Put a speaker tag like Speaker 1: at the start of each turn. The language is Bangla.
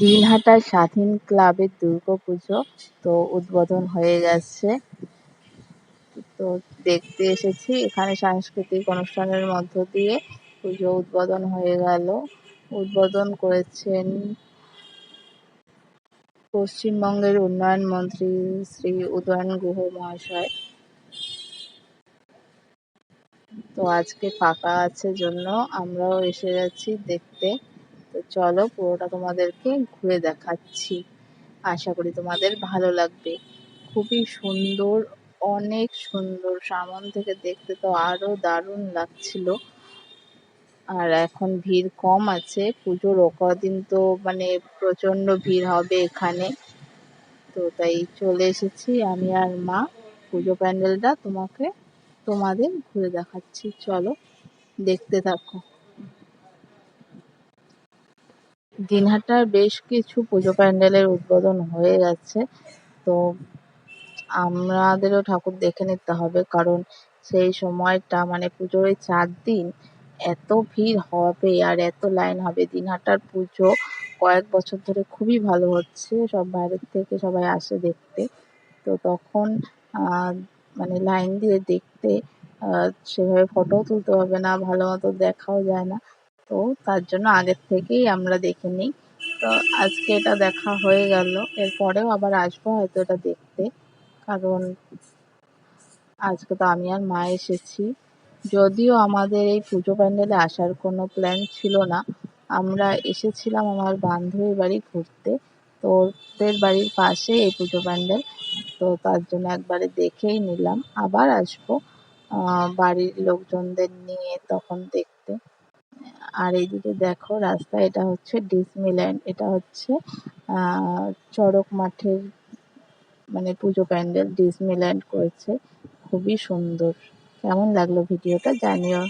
Speaker 1: দিনহাটা স্বাধীন ক্লাবের দুর্গাপুজো তো উদ্বোধন হয়ে গেছে। তো দেখতে এসেছি, এখানে সাংস্কৃতিক অনুষ্ঠানের মধ্য দিয়ে পুজো উদ্বোধন হয়ে গেল। উদ্বোধন করেছেন পশ্চিমবঙ্গের উন্নয়ন মন্ত্রী শ্রী উদয়ন গুহ মহাশয়। তো আজকে ফাঁকা আছে জন্য আমরাও এসে গেছি দেখতে। চলো পুরোটা তোমাদেরকে ঘুরে দেখাচ্ছি। আশা করি তোমাদের ভালো লাগবে। খুবই সুন্দর, অনেক সুন্দর। সামন থেকে দেখতে তো আরও দারুণ লাগছিল। আর এখন ভিড় কম আছে, পুজোর কদিন তো মানে প্রচণ্ড ভিড় হবে এখানে। তো তাই চলে এসেছি, আমি আর মা। পুজো প্যান্ডেলটা তোমাকে, তোমাদের ঘুরে দেখাচ্ছি। চলো দেখতে থাকো। দিনহাটার বেশ কিছু পুজো প্যান্ডেলের উদ্বোধন হয়ে গেছে। তো আমাদেরও ঠাকুর দেখে নিতে হবে, কারণ সেই সময়টা মানে পুজোর ওই চার দিন এত ভিড় হবে আর এত লাইন হবে। দিনহাটার পুজো কয়েক বছর ধরে খুবই ভালো হচ্ছে, সব বাইরের থেকে সবাই আসে দেখতে। তো তখন মানে লাইন দিয়ে দেখতে সেভাবে ফটোও তুলতে হবে না, ভালো মতো দেখাও যায় না। তো তার জন্য আগের থেকেই আমরা দেখে নিই। তো আজকে এটা দেখা হয়ে গেল। এরপরেও আবার আসব হয়তো এটা দেখতে। কারণ আজকে তো আমি আর মা এসেছি। যদিও আমাদের এই পুজো প্যান্ডেলে আসার কোনো প্ল্যান ছিল না। আমরা এসেছিলাম আমার বান্ধবীর বাড়ি ঘুরতে। তো ওদের বাড়ির পাশে এই পুজো প্যান্ডেল। তো তার জন্য একবারে দেখেই নিলাম। আবার আসব বাড়ির লোকজনদের নিয়ে তখন দেখতে। আর এইদিকে দেখো রাস্তা, এটা হচ্ছে ডিসমিল্যান্ড, এটা হচ্ছে চড়ক মাঠের মানে পুজো প্যান্ডেল ডিসমিল্যান্ড করেছে। খুবই সুন্দর। কেমন লাগল ভিডিওটা জানিও।